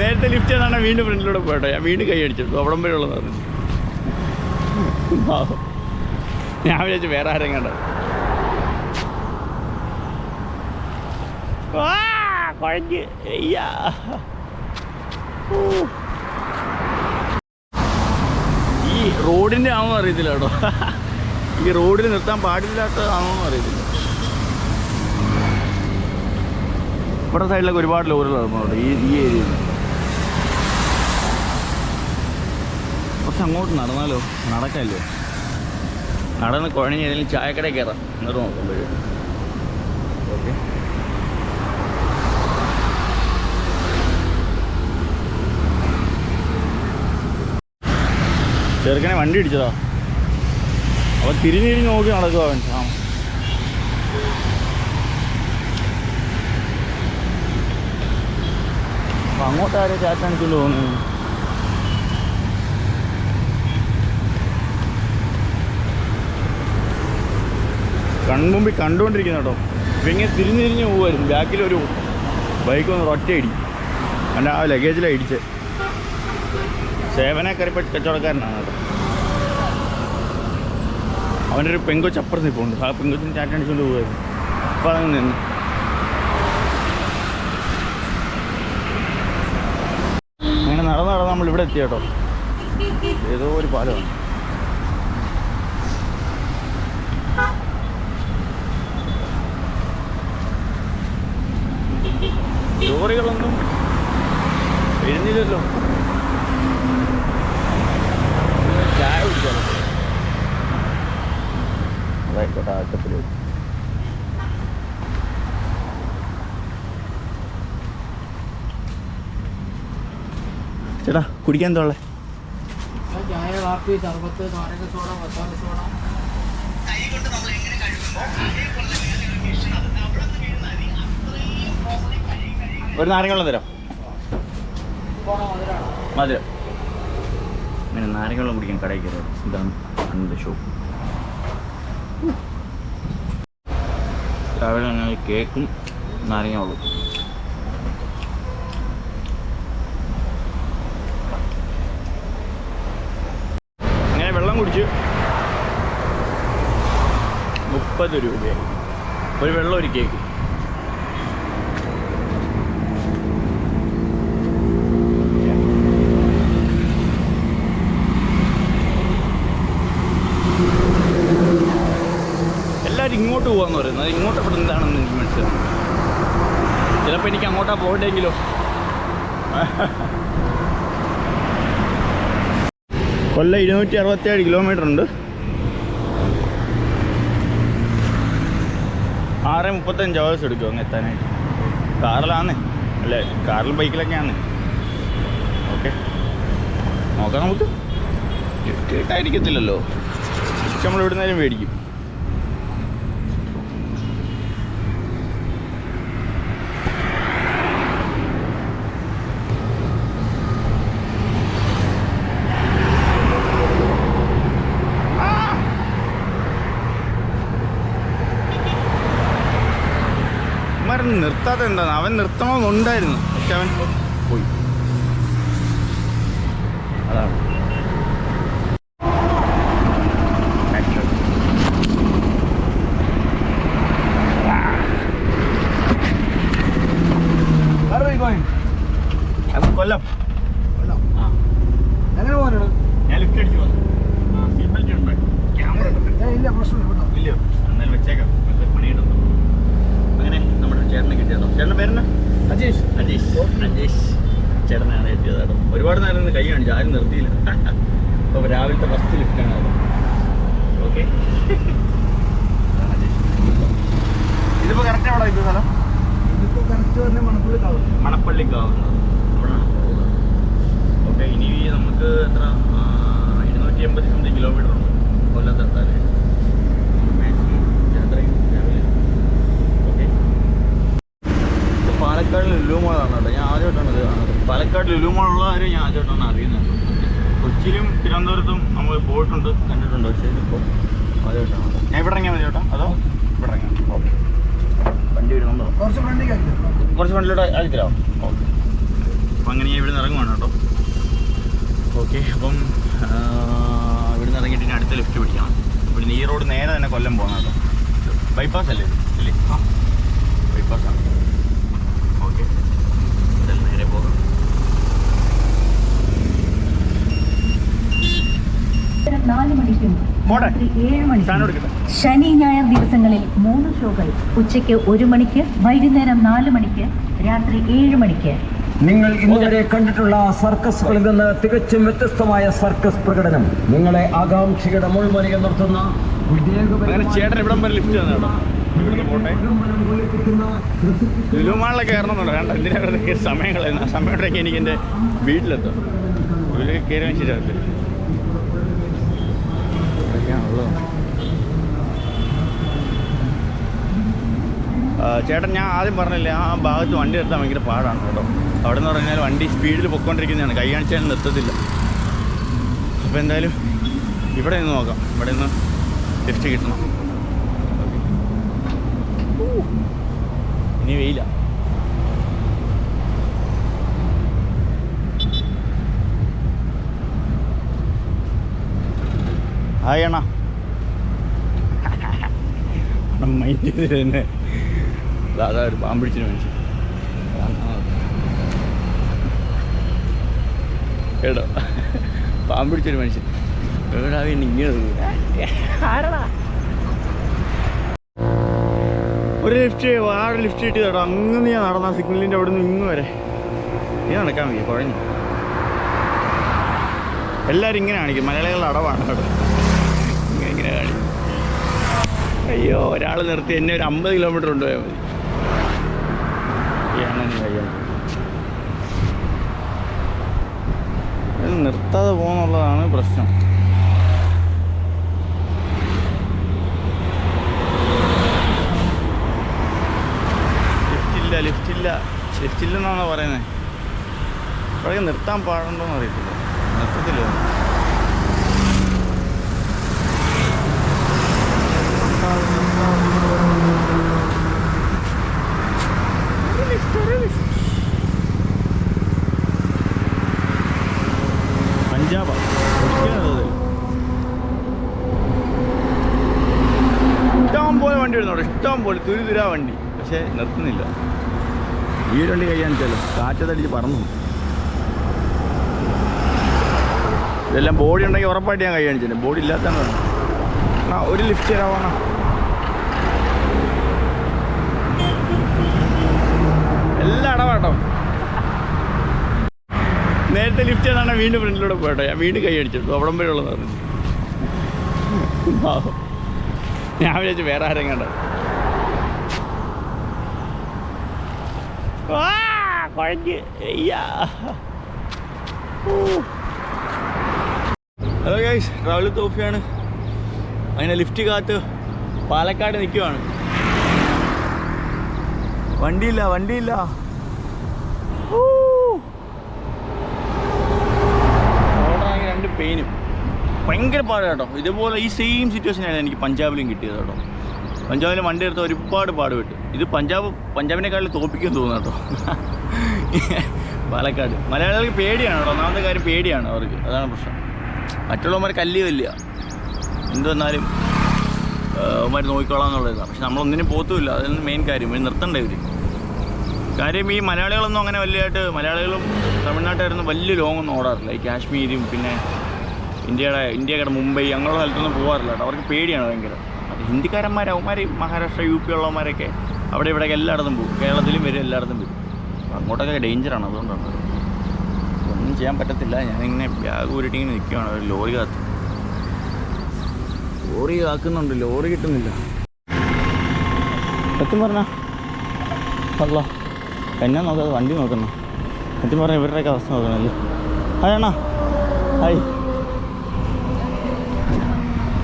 നേരത്തെ ലിഫ്റ്റ് ചെയ്താണ് വീണ്ടും ഫ്രണ്ടിലൂടെ പോയിട്ടോ. ഞാൻ വീണ്ടും കൈ അടിച്ചിട്ടു അവിടം വരെയുള്ളത് പറഞ്ഞു ഞാൻ വിചാരിച്ചു വേറെ ആരും കണ്ട. കുഴഞ്ഞ്. അയ്യാ. ഓ. ഈ റോഡിന്റെ ആണോ അറിയത്തില്ല കേട്ടോ. ഈ റോഡിൽ നിർത്താൻ പാടില്ലാത്തതാണോ അറിയത്തില്ല. ഇവിടെ സൈഡിലൊക്കെ ഒരുപാട് ലോറികൾ ഇറങ്ങുന്നുണ്ട് ഈ ഈ ഏരിയയിൽ. കുറച്ച് അങ്ങോട്ട് നടന്നാലോ? നടക്കല്ലോ? നടന്ന് കുഴഞ്ഞ് ഏതെങ്കിലും ചായക്കടയിൽ കയറാം. എന്നിട്ട് നോക്കുമ്പോഴേ ഓക്കെ. ചെറുക്കനെ വണ്ടി ഇടിച്ചതാ. അവൻ തിരിഞ്ഞ് തിരിഞ്ഞ് നോക്കി നടക്കുക അവൻ. ആ. അപ്പൊ അങ്ങോട്ട് ആരെ ചാറ്റാണിക്കൊണ്ട് തോന്നുന്നു. കൺമുമ്പിൽ കണ്ടുകൊണ്ടിരിക്കുന്ന കേട്ടോ. ഇപ്പം ഇങ്ങനെ തിരിഞ്ഞ് തിരിഞ്ഞ് പോകുമായിരുന്നു ബാക്കിലൊരു ബൈക്ക് ഒന്ന് ഒറ്റ ഇടി എന്റെ ആ ലഗേജിലാണ് ഇടിച്ചത് സേവന കറിപ്പറ്റ് കച്ചവടക്കാരനാണ് കേട്ടോ. അവന്റെ ഒരു പെങ്കൊച്ച് അപ്പുറത്ത് നിൽപ്പുണ്ട് ആ പെങ്കൊച്ചിന് ചാറ്റടിച്ചുകൊണ്ട് പോകുമായിരുന്നു അപ്പോൾ അതങ്ങ് നിന്ന്. അങ്ങനെ നടന്ന് നടന്ന് നമ്മൾ ഇവിടെ എത്തി കേട്ടോ. ഏതോ ഒരു പാലമാണ് ലോറികളൊന്നും എഴുന്നില്ലല്ലോ ചായ കുടിച്ചാലോ അതായിക്കോട്ടെ ആട്ടത്തിൽ ചേട്ടാ കുടിക്കാൻ എന്താ ഉള്ളത് ചായ കാപ്പി സർബത്ത് നാരങ്ങ സോഡ കുടിക്കാൻ തോളെ ഒരു നാരങ്ങളും തരാം. മധുരം ഇങ്ങനെ നാരങ്ങളും കുടിക്കാൻ കടയിൽ കയറി. ഇതാണ് അന്നത്തെ ഷോപ്പ് രാവിലെ കേക്കും നാരങ്ങ അങ്ങനെ വെള്ളം കുടിച്ച്. മുപ്പത് രൂപയായി. ഒരു വെള്ളം ഒരു കേക്ക്. എല്ലാവരും ഇങ്ങോട്ട് പോകാന്ന് പറയുന്നത്. ഇങ്ങോട്ട് അവിടെ എന്താണെന്ന് എനിക്ക് മനസ്സിലാവും ചിലപ്പോൾ എനിക്ക് അങ്ങോട്ടാണ് പോകണ്ടെങ്കിലോ. കൊല്ലം ഇരുന്നൂറ്റി അറുപത്തേഴ് കിലോമീറ്റർ ഉണ്ട്. ആറ് മുപ്പത്തഞ്ച് അവേഴ്സ് എടുക്കും അങ്ങ് എത്താനായിട്ട്. കാറിലാണ് അല്ലേ? കാറിൽ ബൈക്കിലൊക്കെയാണ്. ഓക്കെ. നോക്കാം നമുക്ക്. കേട്ടായിരിക്കത്തില്ലല്ലോ നമ്മൾ എവിടെ നേരം മേടിക്കും. ഇവന്മാരൻ എന്താ അവൻ നിർത്തണമെന്നുണ്ടായിരുന്നു. പക്ഷെ അവൻ പോയി. അതാണ് അത് കൊല്ലം ആ എങ്ങനെ പോകാനാണ് ഞാൻ ലിഫ്റ്റ് അടിച്ചു വന്നു സീറ്റ് ബെൽറ്റ് ഉണ്ട് ക്യാമറ ഉണ്ട് ഇല്ല പ്രശ്നമില്ല കേട്ടോ ഇല്ലയോ എന്നാലും വെച്ചേക്കാം വെറുതെ പണിയിടുന്നു അങ്ങനെ നമ്മുടെ ചേട്ടനെ കിട്ടിയതോ ചേട്ടന്റെ പേരെന്നാ അജേഷ് അജീഷ് അജീഷ് ചേട്ടനാണ് എത്തിയത് കേട്ടോ ഒരുപാട് നിന്ന് ആരും നിർത്തിയില്ല. അപ്പോൾ രാവിലത്തെ ഫസ്റ്റ് ലിഫ്റ്റാണ് അത്. ഓക്കെ ഇതിപ്പോൾ കറക്റ്റ് എവിടെ ഇത് സ്ഥലം? ഇതിപ്പോ കറക്റ്റ് തന്നെ മണപ്പുള്ളി കാവ് മണപ്പള്ളിക്കാവുന്നത് അവിടെയാണ് ഓക്കെ ഇനി നമുക്ക് എത്ര? ഇരുന്നൂറ്റി എൺപത് സംതിങ് കിലോമീറ്റർ ഉണ്ട്. കൊല്ലത്തെത്താൻ മാക്സിമം യാത്രയും രാവിലെ ഓക്കെ ഇത് പാലക്കാട് ലുലു ലുലുമോളാണ് കേട്ടോ. ഞാൻ ആദ്യമായിട്ടാണ് ഇത് കാണുന്നത്. പാലക്കാട് ലുലുമോളുള്ള കാര്യം ഞാൻ ആദ്യമായിട്ടാണ് അറിയുന്നത്. കൊച്ചിയിലും തിരുവനന്തപുരത്തും നമ്മൾ പോയിട്ടുണ്ട് കണ്ടിട്ടുണ്ട്. പക്ഷേ ഇപ്പോൾ ആദ്യമായിട്ടാണ്. ഞാൻ ഇവിടെ ഇറങ്ങിയാൽ മതി ചേട്ടാ അതോ ഇവിടെ ഇറങ്ങാം. ഓക്കെ. വണ്ടി വരുന്നുണ്ടോ? കുറച്ച് ഫ്രണ്ടിലേക്ക് കുറച്ച് ആക്കി തരാമോ ഓക്കെ. അപ്പം അങ്ങനെ ഞാൻ ഇവിടുന്ന് ഇറങ്ങുവാണ് കേട്ടോ. ഓക്കെ അപ്പം ഇവിടുന്ന് ഇറങ്ങിയിട്ട് ഇനി അടുത്ത ലിഫ്റ്റ് പിടിക്കണം ഇവിടുന്ന് ഈ റോഡ് നേരെ തന്നെ കൊല്ലം പോകണം കേട്ടോ. ബൈപ്പാസ് അല്ലേ ഇത്? ബൈപ്പാസ് ബൈപ്പാസാണ് ഓക്കെ എന്തായാലും നേരെ പോകാം നാല് മണിക്കും പോട്ടെ. രാത്രി ഏഴ് മണിക്കും. ശനി ഞായർ ദിവസങ്ങളിൽ മൂന്ന് ഷോകൾ. ഉച്ചയ്ക്ക് ഒരു മണിക്ക് വൈകുന്നേരം നാല് മണിക്ക് രാത്രി ഏഴ് മണിക്ക്. നിങ്ങൾ ഇന്നുവരെ കണ്ടിട്ടുള്ള സർക്കസുകളിൽ നിന്ന് തികച്ചും വ്യത്യസ്തമായ സർക്കസ് പ്രകടനം. നിങ്ങളെ ആകാംക്ഷയുടെ മുൾമലയിൽ നിർത്തുന്ന ലുലുമാളിലൊക്കെ കയറണമെന്നുണ്ട്. വേണ്ട എന്തിനാ സമയം കളയുന്ന എനിക്ക് എന്റെ വീട്ടിലെത്തും. കയറി ശരിയാവില്ല. ചേട്ടൻ ഞാൻ ആദ്യം പറഞ്ഞില്ലേ ആ ഭാഗത്ത് വണ്ടി നിർത്താൻ ഭയങ്കര പാടാണ് കേട്ടോ. അവിടെ നിന്ന് പറഞ്ഞാൽ വണ്ടി സ്പീഡിൽ പൊയ്ക്കൊണ്ടിരിക്കുന്നതാണ്. കൈ കാണിച്ചാൽ നിർത്തത്തില്ല. അപ്പോൾ എന്തായാലും ഇവിടെ നിന്ന് നോക്കാം. ഇവിടെ നിന്ന് ലിഫ്റ്റ് കിട്ടണം. ഇനി വെയില. ഹായ് മൈൻഡ് ചെയ്ത് തന്നെ. അതാ ഒരു പാമ്പിടിച്ചിന് മനുഷ്യൻ. കേട്ടോ? പാമ്പിടിച്ചൊരു മനുഷ്യൻ. എവിടാ ഇങ്ങനെ ആരടാ? ഒരു ലിഫ്റ്റ് ആറ് ലിഫ്റ്റ് കിട്ടി കേട്ടോ അങ്ങ് ഞാൻ നടന്ന സിഗ്നലിന്റെ അവിടെ നിന്ന് ഇങ്ങ് വരെ. നീ നടക്കാൻ വയ്യ കുഴഞ്ഞു. എല്ലാവരും ഇങ്ങനെ കാണിക്കും. മലയാളികളുടെ അടവാണ് കേട്ടോ അയ്യോ ഒരാൾ നിർത്തി എന്നെ ഒരു അമ്പത് കിലോമീറ്റർ കൊണ്ടുപോയാൽ മതി. നിർത്താതെ പോകുന്നുള്ളതാണ് പ്രശ്നം. ലിഫ്റ്റില്ല ലിഫ്റ്റില്ല ലിഫ്റ്റില്ലെന്നാണോ പറയുന്നത് അപ്പോഴേക്കും നിർത്താൻ പാടുണ്ടോയെന്ന് അറിയത്തില്ല. നിർത്തത്തില്ല. പഞ്ചാബാ. ഇഷ്ടം പോലെ വണ്ടി വരുന്നുണ്ട്. ഇഷ്ടം പോലെ തുരുതുരാ വണ്ടി. പക്ഷേ നിർത്തുന്നില്ല. ഈ വണ്ടി കഴിയാൻ വെച്ചാലോ കാറ്റത്തടിച്ച് പറന്നു. ഇതെല്ലാം ബോഡി ഉണ്ടെങ്കിൽ ഉറപ്പായിട്ട് ഞാൻ കൈ കാണിച്ചില്ല ബോഡി ഇല്ലാത്തതാണ്. ഒരു ലിഫ്റ്റ് തരാവാണ എല്ലാം അടവാട്ടോ. നേരത്തെ ലിഫ്റ്റ് ചെയ്താണ് വീണ്ടും ഫ്രണ്ടിലൂടെ പോയിട്ടോ. ഞാൻ വീണ്ടും കൈ അടിച്ചിട്ടു അവിടം പറഞ്ഞു ഞാൻ വിചാരിച്ചു വേറെ ആരെയും കണ്ട. ഹലോ ഗൈസ് ട്രാവൽ തോഫിയാണ് അങ്ങനെ ലിഫ്റ്റ് കാത്ത് പാലക്കാട് നിൽക്കുവാണ് വണ്ടിയില്ല വണ്ടിയില്ല. ഭയങ്കര പാടാണ് കേട്ടോ. ഇതുപോലെ ഈ സെയിം സിറ്റുവേഷനാണ് എനിക്ക് പഞ്ചാബിലും കിട്ടിയത് കേട്ടോ. പഞ്ചാബിൽ വണ്ടി എടുത്ത ഒരുപാട് പാട് വിട്ടു ഇത് പഞ്ചാബ് പഞ്ചാബിനെക്കാളും തോപ്പിക്കും തോന്നുന്നു കേട്ടോ. പാലക്കാട്. മലയാളികൾക്ക് പേടിയാണ് കേട്ടോ. ഒന്നാമത്തെ കാര്യം പേടിയാണ് അവർക്ക്. അതാണ് പ്രശ്നം. മറ്റുള്ളവന്മാർ കല്ല് വല്ല എന്ത് വന്നാലും അവന്മാർ നോക്കിക്കോളാം എന്നുള്ളതാണ്. പക്ഷെ നമ്മളൊന്നിനും പോത്തുമില്ല. അതാണ് മെയിൻ കാര്യം. ഇവർ നിർത്തണ്ടേ ഇവർ കാര്യം ഈ മലയാളികളൊന്നും അങ്ങനെ വലിയതായിട്ട് മലയാളികളും തമിഴ്നാട്ടുകാരൊന്നും വലിയ ലോങ്ങൊന്നും ഓടാറില്ല. ഈ കാശ്മീരും പിന്നെ ഇന്ത്യയുടെ ഇന്ത്യയുടെ മുംബൈ അങ്ങനെയുള്ള സ്ഥലത്തൊന്നും പോകാറില്ല കേട്ടോ. അവർക്ക് പേടിയാണ് ഭയങ്കര. അത് ഹിന്ദിക്കാരന്മാർ അവന്മാർ മഹാരാഷ്ട്ര യു പി ഉള്ളവന്മാരൊക്കെ അവിടെ ഇവിടെ എല്ലായിടത്തും പോകും. കേരളത്തിലും വരും എല്ലായിടത്തും വരും. അങ്ങോട്ടൊക്കെ ഡേഞ്ചറാണ് അതുകൊണ്ടാണ്. ഒന്നും ചെയ്യാൻ പറ്റത്തില്ല. ഞാനിങ്ങനെ ബാഗ് ഊരിട്ടിങ്ങനെ നിൽക്കുകയാണ് ഒരു ലോറി കാത്ത്. ലോറി കാക്കുന്നുണ്ട്. ലോറി കിട്ടുന്നില്ല. സത്യം പറഞ്ഞാ? അല്ല എന്നെ നോക്കാതെ വണ്ടി നോക്കണം സത്യം പറഞ്ഞാൽ ഇവരുടെയൊക്കെ അവസ്ഥ നോക്കണല്ലേ? Hi hi.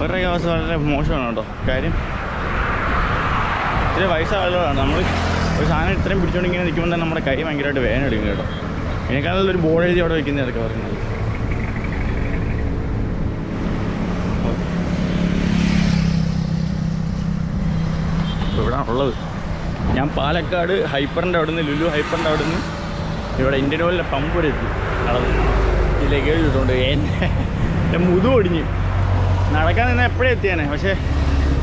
ഇവരുടെയൊക്കെ അവസ്ഥ വളരെ മോശമാണ് കേട്ടോ. കാര്യം ഇത്തിരി വയസ്സായ ആളുകളാണ് നമ്മൾ ഒരു സാധനം ഇത്രയും പിടിച്ചോണ്ട് ഇങ്ങനെ നിൽക്കുമ്പോൾ തന്നെ നമ്മുടെ കൈ ഭയങ്കരമായിട്ട് വേദന എടുക്കും കേട്ടോ. ഇതിനേക്കാളും ഒരു ബോർഡ് എഴുതി അവിടെ വയ്ക്കുന്നത് അതൊക്കെ പറയുന്നത്. ഇവിടെ ഉള്ളത്. ഞാൻ പാലക്കാട് ഹൈപ്പറിന്റെ അവിടെ നിന്ന് ലുലു ഹൈപ്പറിന്റെ അവിടെ നിന്ന് ഇവിടെ ഇന്ത്യൻ ഓയിലിന്റെ പമ്പ് വരെ എത്തി അളവ്. ഇതിലേക്ക് എന്റെ എന്റെ മുതു ഒടിഞ്ഞ് നടക്കാൻ നിന്ന് എപ്പോഴേ എത്തിയാനെ? പക്ഷേ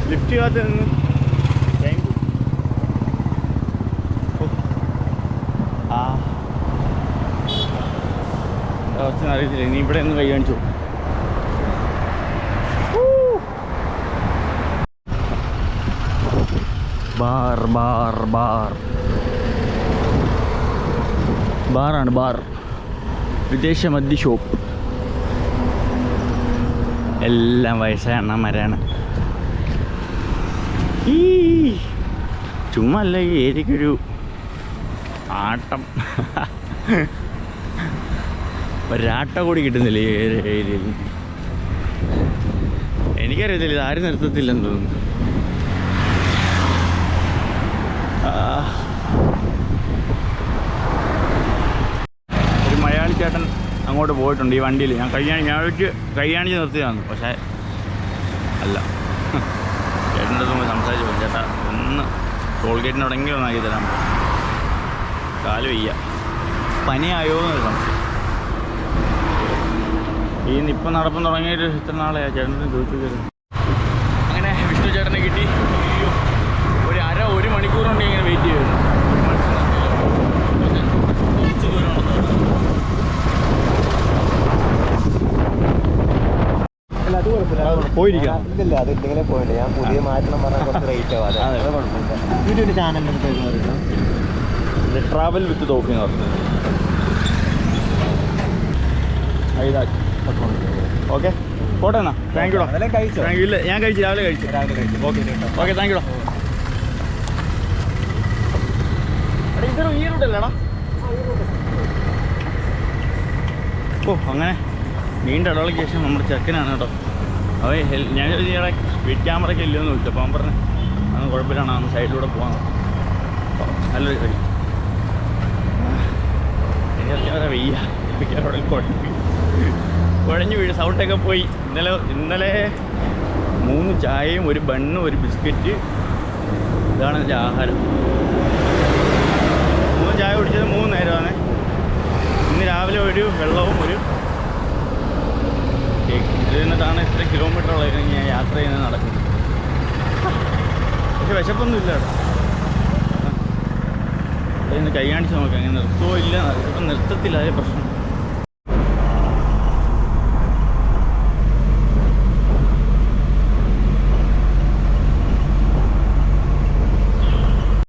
ലിഫ്റ്റ് കാത്ത് നിന്ന്. ആ. അവസ്ഥ അറിയത്തില്ല ഇനി ഇവിടെ ഒന്ന് കൈ കാണിച്ചു. Bar bar bar. ബാറാണ് ബാർ. വിദേശ മദ്യ ഷോപ്പ്. എല്ലാം വയസ്സായ അണ്ണന്മാരാണ്. ഈ ചുമ്മാ അല്ല ഈ ഏരിക്കൊരു ആട്ടം. ഒരാട്ട കൂടി കിട്ടുന്നില്ല ഈ ഏരി- ഏരിയയിൽ? എനിക്കറിയത്തില്ല ഇത് ആരും നിർത്തത്തില്ലെന്ന് തോന്നുന്നു ആ. ഒരു മലയാളി ചേട്ടൻ അങ്ങോട്ട് പോയിട്ടുണ്ട് ഈ വണ്ടിയിൽ. ഞാൻ കയ്യാണി ഞാൻ വെച്ച് കയ്യാണിച്ച് നിർത്തിയതാണ്. പക്ഷേ അല്ല. ചേട്ടന്റെ അടുത്ത് പോയി സംസാരിച്ചു പോയി ചേട്ടാ ഒന്ന് ടോൾ ഗേറ്റിനോടെങ്കിലും ഒന്ന് ഒന്നാക്കി തരാൻ പോകും കാൽ വയ്യ. പനിയായോ എന്നൊരു സംശയം. ഈ ഇപ്പം നടപ്പം തുടങ്ങിയിട്ട് ഇത്ര നാളെ ചേട്ടനെ ചോദിച്ചു അങ്ങനെ വിഷ്ണു ചേട്ടനെ കിട്ടി. ഒരു അര ഒരു മണിക്കൂർ ഇങ്ങനെ വെയിറ്റ് ചെയ്യുന്നു. കുറച്ച് ദൂരമാണ് പോയിരിക്കാം. ഇല്ല അത് പോയില്ല. ഞാൻ പുതിയ മാറ്റണം പറഞ്ഞാൽ കുറച്ച് റേറ്റ് ട്രാവൽ വിത്ത് തോഫി എന്ന് പറഞ്ഞത് ഓക്കെ പോട്ടെ എന്നാ. താങ്ക് യുടാ അതെല്ലാം കഴിച്ചോ? താങ്ക് യു ഇല്ല ഞാൻ കഴിച്ചു രാവിലെ കഴിച്ചു. രാവിലെ കഴിച്ചു. ഓക്കെ ഓക്കെ താങ്ക് യുടാ ഈ റൂട്ടല്ലേടാ ഓ അങ്ങനെ. നീണ്ട ഇടവേളയ്ക്ക് ശേഷം നമ്മുടെ ചെക്കനാണ് കേട്ടോ. അവ ഞാൻ ഇയാളെ സ്പീഡ് ക്യാമറയ്ക്ക് ഇല്ലെന്ന് ചോദിച്ചു. അപ്പോൾ അവൻ പറഞ്ഞു അന്ന് കുഴപ്പമില്ലാണ് അന്ന് സൈഡിലൂടെ പോകാൻ നല്ലൊരു കളി. എനിക്ക് വെയ്യ? അവിടെ കുഴപ്പി കുഴഞ്ഞു വീഴും സൗണ്ടൊക്കെ പോയി. ഇന്നലെ ഇന്നലെ മൂന്ന് ചായയും ഒരു ബണ്ണും ഒരു ബിസ്ക്കറ്റ്. ഇതാണ് എന്റെ ആഹാരം. മൂന്ന് ചായ കുടിച്ചത് മൂന്ന് നേരമാണ്. ഇന്ന് രാവിലെ ഒരു വെള്ളവും ഒരു കേക്ക് ഇത് ഉള്ളത് ഞാൻ യാത്ര ചെയ്യുന്നത് നടക്കുന്നത് പക്ഷെ വിശപ്പൊന്നും ഇല്ല കേട്ടോ ഇവിടെ നിന്ന് കൈ കാണിച്ച് നോക്കാം അങ്ങനെ നിർത്തുമോ ഇല്ല ഇപ്പം നിർത്തത്തില്ല അതേ പ്രശ്നം